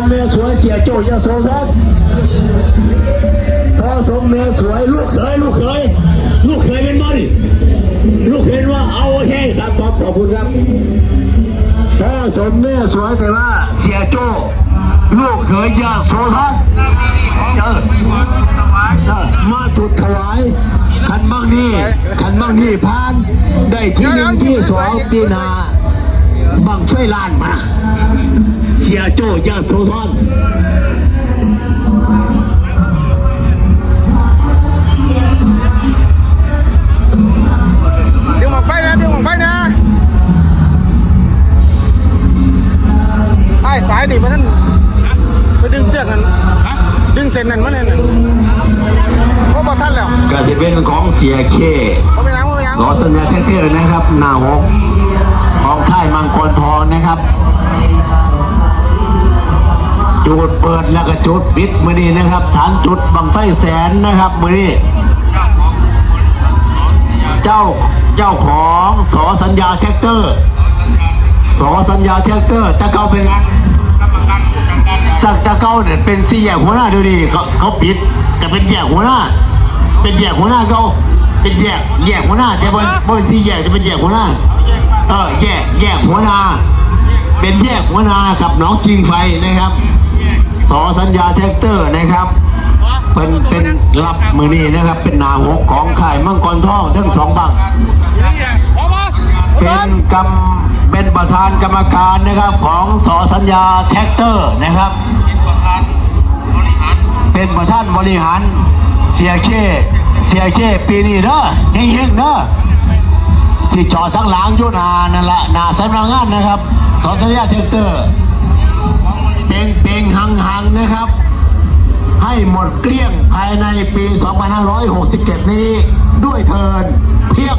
มเมีสวยเสียโจยาโซซัดพ่อสมเมสวยลูกเขยลูกเขยลูกเขยเป็นบอดิลูกเห็นว่าเอาโอเคครับขอบขอบคุณครับพ่อสมเมีสวยแต่ว่าเสียโจลูกเขยยาโซซัดจอมาจุดถวายคันบ้างนี้คันบ้างนี้พาน ได้ที่หนึ่งที่สองปีนาบังช่วยล้านมา เสียโจ้ยาโสธรดึงหมอกไฟนะดึงหมอกไฟนะไอ้สายนี่มาท่านไปดึงเสื้อกันดึงเส้นนั่นมาเนี่ยน่ะโอ้บอกท่านแล้วก็จะเป็นของเสียเคโอ้ไม่ยังโอ้ไม่ยังสอสัญญาเท่ๆนะครับหน้าหกของค่ายมังกรทองนะครับ จุดเปิดแล้วก็จุดปิดมือนี้นะครับฐานจุดบังไฟแสนนะครับมือนี้เจ้าเจ้าของสอสัญญาแท็กเตอร์สอสัญญาแท็กเตอร์ตะเกาเป็นจากตะเกาเนี่ยเป็นสี่แยกหัวหน้าดูดิเขาเขาปิดแต่เป็นแยกหัวหน้า เป็นแยกหัวหน้าเขาเป็นแยกแยกหัวหน้าแต่บนบนสี่แยกจะเป็นแยกหัวหน้าเออแยกแยกหัวหน้า เป็นแยกหัวนากับน้องจริงไฟนะครับสอสัญญาแท็กเตอร์นะครับเป็นเป็นรับมือนี้นะครับ เป็นนาหกของข่ายมังกรทองทั้งสองบังเป็นกรรมเป็นประธานกรรมการนะครับของสอสัญญาแท็กเตอร์นะครับ เป็นประธานบริหารเสียเช่เสียเช่ปีนี้เด้อเฮงๆเด้อ สิจอดสังหลังยุนานั่นแหละนาสำนักงานนะครับสอสัญญาเท็กเตอร์เต็งเต็งหังหังนะครับ ให้หมดเกลี้ยงภายในปี 2567 นี้ด้วยเทินเพียง